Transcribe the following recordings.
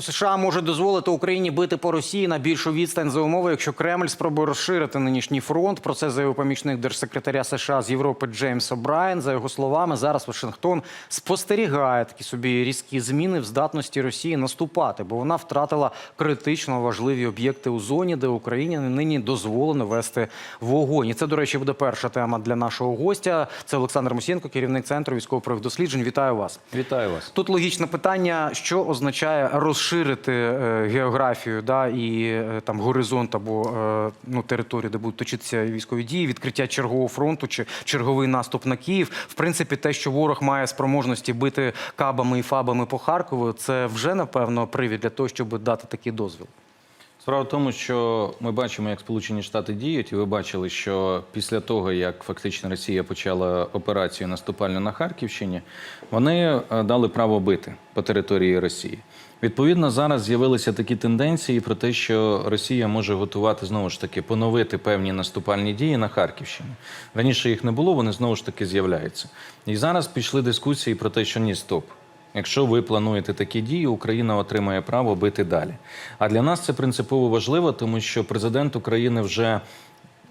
США може дозволити Україні бити по Росії на більшу відстань за умови, якщо Кремль спробує розширити нинішній фронт. Про це заявив помічник держсекретаря США з Європи Джеймс О'Брайен. За його словами, зараз Вашингтон спостерігає такі собі різкі зміни в здатності Росії наступати, бо вона втратила критично важливі об'єкти у зоні, де Україні нині дозволено вести вогонь. І це, до речі, буде перша тема для нашого гостя. Це Олександр Мусєнко, керівник центру військово-правих досліджень. Вітаю вас. Вітаю вас. Тут логічне питання, що означає розширити е, географію да, і е, там горизонт або е, ну, територію, де будуть точитися військові дії, відкриття чергового фронту чи черговий наступ на Київ. В принципі, те, що ворог має спроможності бити кабами і фабами по Харкову, це вже напевно привід для того, щоб дати такий дозвіл. Справа в тому, що ми бачимо, як Сполучені Штати діють, і ви бачили, що після того, як фактично Росія почала операцію наступальну на Харківщині, вони е, дали право бити по території Росії. Відповідно, зараз з'явилися такі тенденції про те, що Росія може готувати знову ж таки поновити певні наступальні дії на Харківщині. Раніше їх не було, вони знову ж таки з'являються. І зараз пішли дискусії про те, що ні, стоп. Якщо ви плануєте такі дії, Україна отримає право бити далі. А для нас це принципово важливо, тому що президент України вже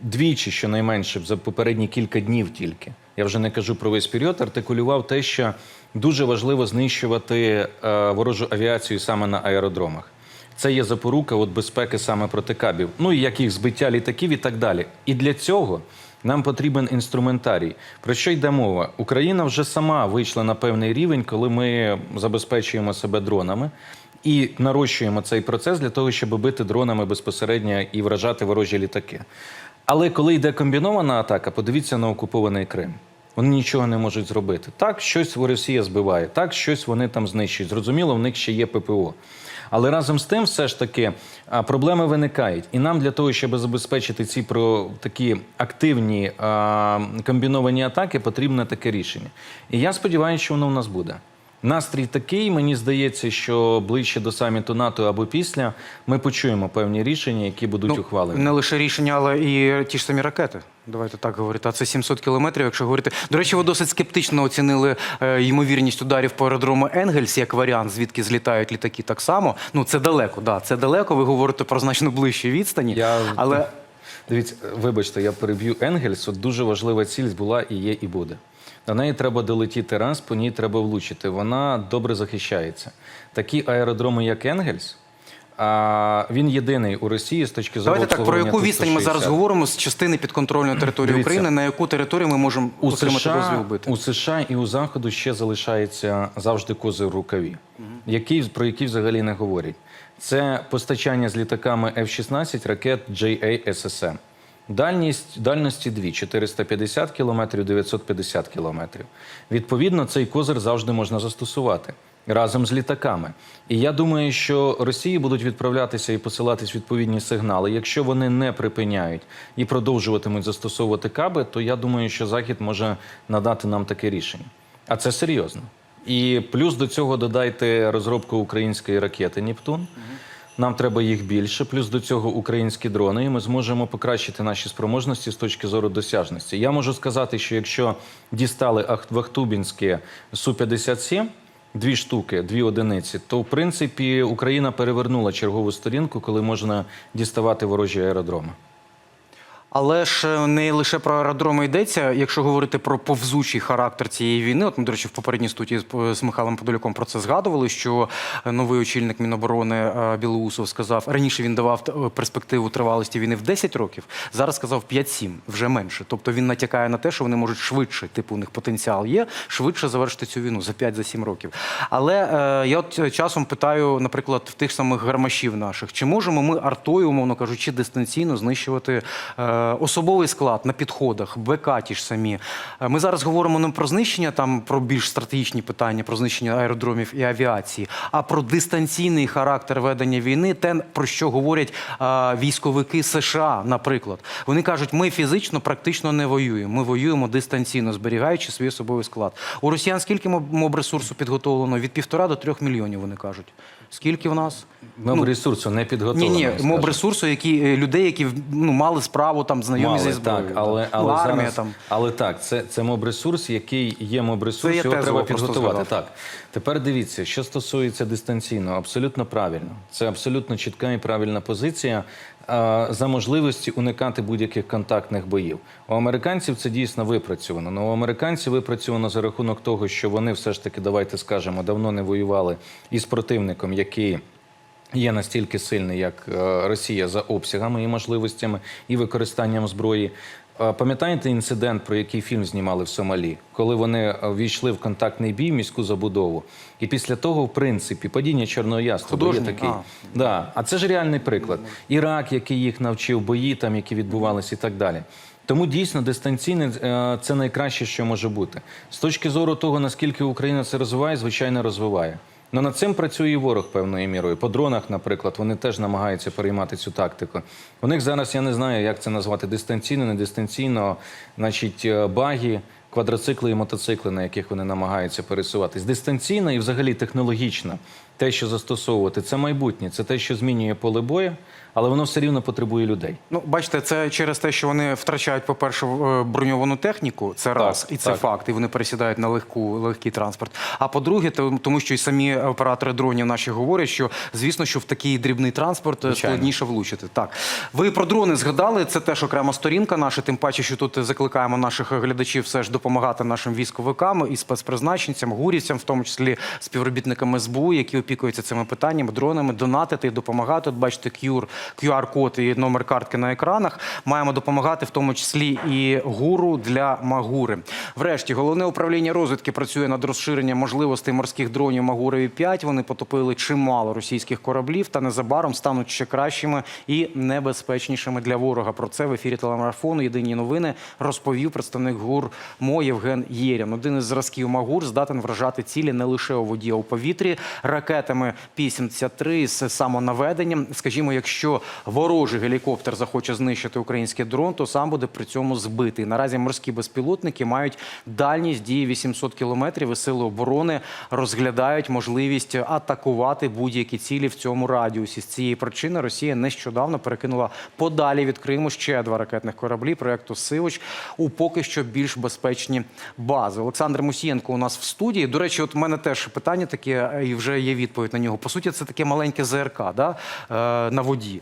двічі, щонайменше, за попередні кілька днів тільки. Я вже не кажу про весь період, артикулював те, що дуже важливо знищувати е, ворожу авіацію саме на аеродромах. Це є запорука от безпеки саме проти кабів, ну і як їх збиття літаків і так далі. І для цього нам потрібен інструментарій. Про що йде мова? Україна вже сама вийшла на певний рівень, коли ми забезпечуємо себе дронами і нарощуємо цей процес для того, щоб бити дронами безпосередньо і вражати ворожі літаки. Але коли йде комбінована атака, подивіться на окупований Крим. Вони нічого не можуть зробити. Так, щось Росія збиває, так, щось вони там знищують. Зрозуміло, в них ще є ППО. Але разом з тим, все ж таки, проблеми виникають. І нам для того, щоб забезпечити ці про такі активні комбіновані атаки, потрібне таке рішення. І я сподіваюся, що воно в нас буде. Настрій такий, мені здається, що ближче до саміту НАТО або після ми почуємо певні рішення, які будуть ухвалені. Ну, Не лише рішення, але і ті ж самі ракети. Давайте так говорити. А це 700 кілометрів, якщо говорити. До речі, ви досить скептично оцінили е, ймовірність ударів по аеродрому Енгельс як варіант, звідки злітають літаки так само. Ну це далеко, да, це далеко. Ви говорите про значно ближчі відстані. Я- Але Дивіться, вибачте, я переб'ю Енгельс. От дуже важлива ціль була і є, і буде. До неї треба долетіти раз, по ній треба влучити. Вона добре захищається. Такі аеродроми, як Енгельс, а, він єдиний у Росії з точки зору давайте так про яку відстань ми зараз говоримо з частини підконтрольної території Дивіться. України, на яку територію ми можемо У отримати США, дозвіл бити. у США і у Заходу ще залишається завжди кози в рукаві, які, про які взагалі не говорять. Це постачання з літаками F-16 ракет JASSM. Дальність дальності дві 450 кілометрів, 950 кілометрів. Відповідно, цей козир завжди можна застосувати разом з літаками. І я думаю, що Росії будуть відправлятися і посилатись відповідні сигнали. Якщо вони не припиняють і продовжуватимуть застосовувати каби, то я думаю, що Захід може надати нам таке рішення. А це серйозно. І плюс до цього додайте розробку української ракети Нептун. Нам треба їх більше. Плюс до цього українські дрони, і ми зможемо покращити наші спроможності з точки зору досяжності. Я можу сказати, що якщо дістали Ах- Вахтубінське Су-57, дві штуки, дві одиниці, то в принципі Україна перевернула чергову сторінку, коли можна діставати ворожі аеродроми. Але ж е, не лише про аеродроми йдеться. Якщо говорити про повзучий характер цієї війни, от ми, до речі, в попередній студії з- з Михайлом Подоляком про це згадували. Що е, новий очільник Міноборони е, Білоусов сказав раніше. Він давав е, перспективу тривалості війни в 10 років. Зараз сказав 5-7, вже менше. Тобто він натякає на те, що вони можуть швидше, типу, у них потенціал є, швидше завершити цю війну за 5-7 років. Але е, я от е, часом питаю, наприклад, в тих самих гармашів наших, чи можемо ми артою, умовно кажучи, дистанційно знищувати е, особовий склад на підходах, БК ті ж самі. Е, Ми зараз говоримо не про знищення, там про більш стратегічні питання, про знищення аеродромів і авіації, а про дистанційний характер ведення війни, те, про що говорять е, військовики США, наприклад. Вони кажуть, ми фізично практично не воюємо. Ми воюємо дистанційно, зберігаючи свій особовий склад. У росіян скільки моб- моб-ресурсу підготовлено? Від півтора до трьох мільйонів, вони кажуть. Скільки в нас? Моб ресурсу не підготовлено. ні, ні, моб ресурсу, які е, людей, які ну мали справу там знайомі Мали, зі зброєю. так, але, але, ну, армія зараз, там. але так, це, це моб-ресурс, який є моб-ресурс, його треба підготувати. Так. Тепер дивіться, що стосується дистанційного, абсолютно правильно. Це абсолютно чітка і правильна позиція за можливості уникати будь-яких контактних боїв. У американців це дійсно випрацьовано. Но у американців випрацьовано за рахунок того, що вони все ж таки, давайте скажемо, давно не воювали із противником, який. Є настільки сильний, як е, Росія за обсягами і можливостями і використанням зброї. Пам'ятаєте інцидент, про який фільм знімали в Сомалі, коли вони е, війшли в контактний бій, міську забудову, і після того, в принципі, падіння чорного яструбу є такий. А. Да. А це ж реальний приклад. Ірак, який їх навчив, бої там, які відбувалися, і так далі. Тому дійсно дистанційне е, це найкраще, що може бути. З точки зору того, наскільки Україна це розвиває, звичайно, розвиває. Ну над цим працює і ворог певною мірою. По дронах, наприклад, вони теж намагаються переймати цю тактику. У них зараз я не знаю, як це назвати дистанційно, не дистанційно, значить, е, баги, квадроцикли і мотоцикли, на яких вони намагаються пересуватись. Дистанційно і взагалі технологічно. Те, що застосовувати, це майбутнє, це те, що змінює поле бою, але воно все рівно потребує людей. Ну, бачите, це через те, що вони втрачають, по-перше, е, броньовану техніку, це раз, і це так. факт, і вони пересідають на легку, легкий транспорт. А по-друге, тому що і самі оператори дронів наші говорять, що звісно, що в такий дрібний транспорт е, Звичайно. складніше влучити. Так, ви про дрони згадали. Це теж окрема сторінка наша. Тим паче, що тут закликаємо наших глядачів все ж допомагати нашим військовикам і спецпризначенцям, гурівцям, в тому числі співробітникам СБУ, які опікуються цими питаннями, дронами, донатити допомагати. От бачите, QR, QR-код і номер картки на екранах. Маємо допомагати, в тому числі і гуру для Магури. Врешті, головне управління розвідки працює над розширенням можливостей морських дронів Магурові 5 Вони потопили чимало російських кораблів та незабаром стануть ще кращими і небезпечнішими для ворога. Про це в ефірі телемарафону Єдині новини розповів представник ГУР МО Євген Єрян. Один із зразків Магур здатен вражати цілі не лише у воді, а у повітрі ракетами Пі-73 з самонаведенням. Скажімо, якщо ворожий гелікоптер захоче знищити український дрон, то сам буде при цьому збитий. Наразі морські безпілотники мають дальність дії 800 кілометрів і сили оборони розглядають можливість атакувати будь-які цілі в цьому радіусі. З цієї причини Росія нещодавно перекинула подалі від Криму ще два ракетних кораблі проекту Сивоч у поки що більш безпечні бази. Олександр Мусієнко у нас в студії. До речі, от мене теж питання таке, і вже є відповідь на нього. По суті, це таке маленьке ЗРК да? е, на воді.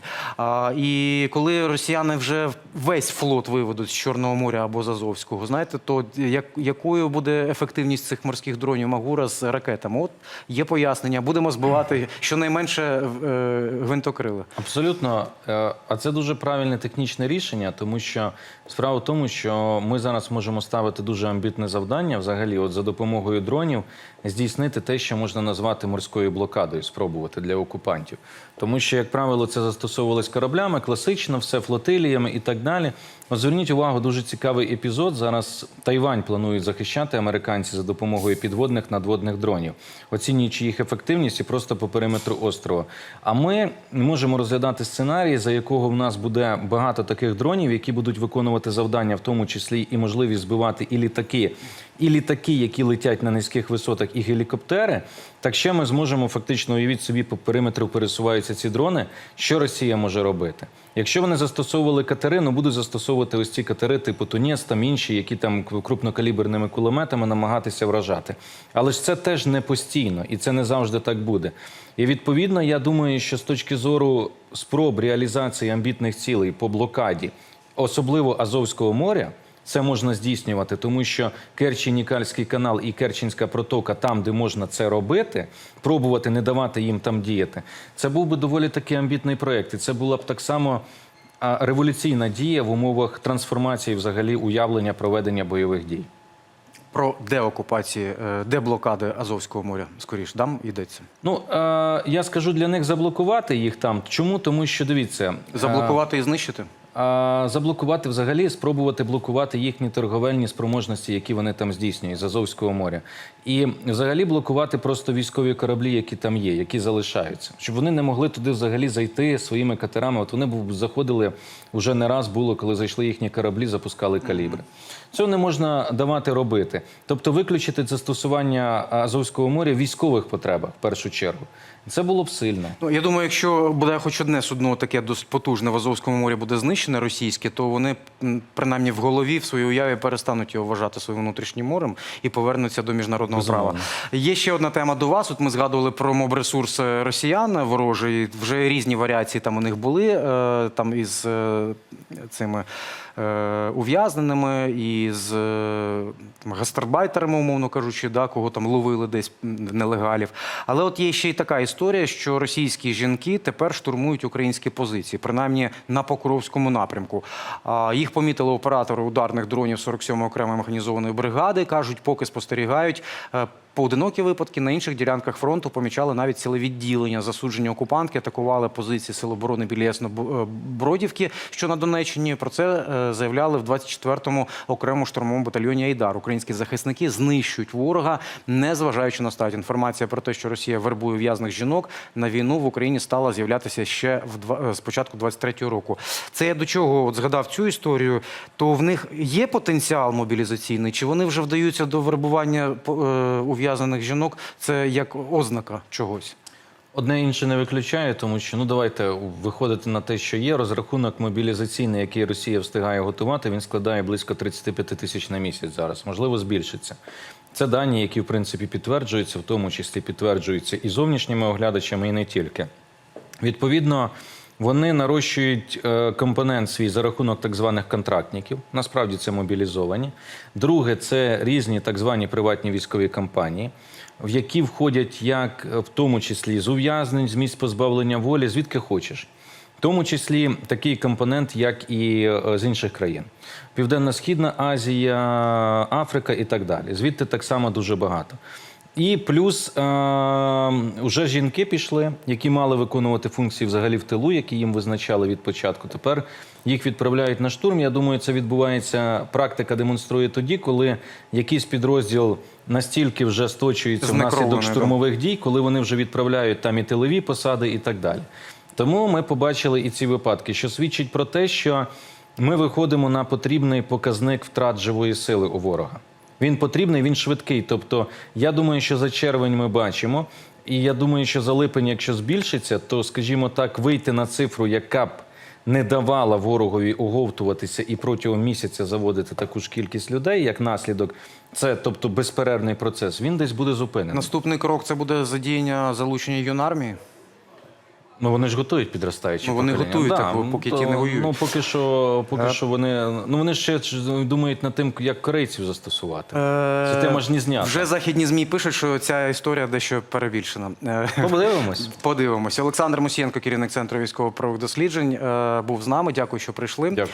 І коли росіяни вже весь флот виведуть з Чорного моря або з Азовського, знаєте, то як, якою буде ефективність цих морських дронів Магура з ракетами? От є пояснення. Будемо збивати щонайменше е, гвинтокрили. Абсолютно, Е, а це дуже правильне технічне рішення, тому що справа в тому, що ми зараз можемо ставити дуже амбітне завдання, взагалі, от за допомогою дронів, здійснити те, що можна назвати морською блокадою, спробувати для окупантів. Тому що, як правило, це застосовувалось кораблями, класично, все флотиліями і так далі. Зверніть увагу, дуже цікавий епізод. Зараз Тайвань планують захищати американці за допомогою підводних надводних дронів, оцінюючи їх ефективність і просто по периметру острова. А ми можемо розглядати сценарій, за якого в нас буде багато таких дронів, які будуть виконувати завдання, в тому числі і можливість збивати і літаки, і літаки, які летять на низьких висотах, і гелікоптери. Так ще ми зможемо фактично уявіть собі по периметру пересуваються ці дрони. Що Росія може робити? Якщо вони застосовували катери, ну будуть застосовувати ось ці катери, типу Тунєс, там інші, які там крупнокаліберними кулеметами намагатися вражати. Але ж це теж не постійно, і це не завжди так буде. І відповідно, я думаю, що з точки зору спроб реалізації амбітних цілей по блокаді, особливо Азовського моря. Це можна здійснювати, тому що Керчі-Нікальський канал і Керченська протока, там, де можна це робити, пробувати не давати їм там діяти. Це був би доволі таки амбітний проєкт. І це була б так само революційна дія в умовах трансформації, взагалі, уявлення проведення бойових дій. Про деокупації, е, деблокади Азовського моря, скоріш, дам йдеться. Ну е, я скажу для них заблокувати їх там. Чому? Тому що дивіться, е, Заблокувати і знищити? А заблокувати взагалі, спробувати блокувати їхні торговельні спроможності, які вони там здійснюють з Азовського моря, і взагалі блокувати просто військові кораблі, які там є, які залишаються, щоб вони не могли туди взагалі зайти своїми катерами. От вони заходили вже не раз було, коли зайшли їхні кораблі, запускали калібри. Цього не можна давати робити. Тобто виключити застосування Азовського моря в військових потребах в першу чергу. Це було б сильно. Ну, я думаю, якщо буде хоч одне судно таке досить потужне в Азовському морі буде знищене російське, то вони принаймні в голові в своїй уяві перестануть його вважати своїм внутрішнім морем і повернуться до міжнародного Безумовно. права. Є ще одна тема до вас. От ми згадували про мобресурс росіян ворожий. Вже різні варіації там у них були е, там із е, цими ув'язненими, і з е, там, гастарбайтерами, умовно кажучи, да, кого там ловили десь нелегалів. Але от є ще й така історія, що російські жінки тепер штурмують українські позиції, принаймні на Покровському напрямку. А, Їх помітили оператори ударних дронів 47-ї окремої механізованої бригади. кажуть, поки спостерігають. Е, Поодинокі випадки на інших ділянках фронту помічали навіть ціле відділення. Засуджені окупантки атакували позиції Сил оборони біля Ясно-Бродівки, що на Донеччині. Про це е, заявляли в 24-му окремому штурмовому батальйоні Айдар. Українські захисники знищують ворога, не зважаючи на стать. Інформація про те, що Росія вербує в'язних жінок на війну в Україні стала з'являтися ще в е, з початку 23-го року. Це я до чого от згадав цю історію. То в них є потенціал мобілізаційний, чи вони вже вдаються до вербування е, ув'язаних жінок? Це як ознака чогось. Одне інше не виключає, тому що ну давайте виходити на те, що є розрахунок мобілізаційний, який Росія встигає готувати. Він складає близько 35 тисяч на місяць зараз. Можливо, збільшиться. Це дані, які в принципі підтверджуються, в тому числі підтверджуються і зовнішніми оглядачами, і не тільки. Відповідно, вони нарощують е, компонент свій за рахунок так званих контрактників. Насправді це мобілізовані. Друге, це різні так звані приватні військові компанії, в які входять як е, в тому числі з ув'язнень, з місць позбавлення волі, звідки хочеш. В тому числі такий компонент, як і е, з інших країн: Південно-Східна Азія, Африка і так далі. Звідти так само дуже багато. І плюс е, вже жінки пішли, які мали виконувати функції взагалі в тилу, які їм визначали від початку. Тепер їх відправляють на штурм. Я думаю, це відбувається. Практика демонструє тоді, коли якийсь підрозділ настільки вже сточується внаслідок штурмових дій, коли вони вже відправляють там і тилові посади, і так далі. Тому ми побачили і ці випадки, що свідчить про те, що ми виходимо на потрібний показник втрат живої сили у ворога. Він потрібний, він швидкий. Тобто, я думаю, що за червень ми бачимо, і я думаю, що за липень, якщо збільшиться, то, скажімо так, вийти на цифру, яка б не давала ворогові оговтуватися і протягом місяця заводити таку ж кількість людей, як наслідок, це тобто безперервний процес, він десь буде зупинений. Наступний крок це буде задіяння залучення юнармії. Ну вони ж готують підростаючі. Ну, вони покоління. готують, Да, так, бо поки то, ті не воюють. Ну поки що, поки Е. що вони ну вони ще думають над тим, як корейців застосувати. Це тема ж не знята. Е, Вже західні змі пишуть, що ця історія дещо перебільшена. Подивимось. Подивимось. Олександр Мусієнко, керівник центру військово-правових досліджень, е, був з нами. Дякую, що прийшли. Дякую.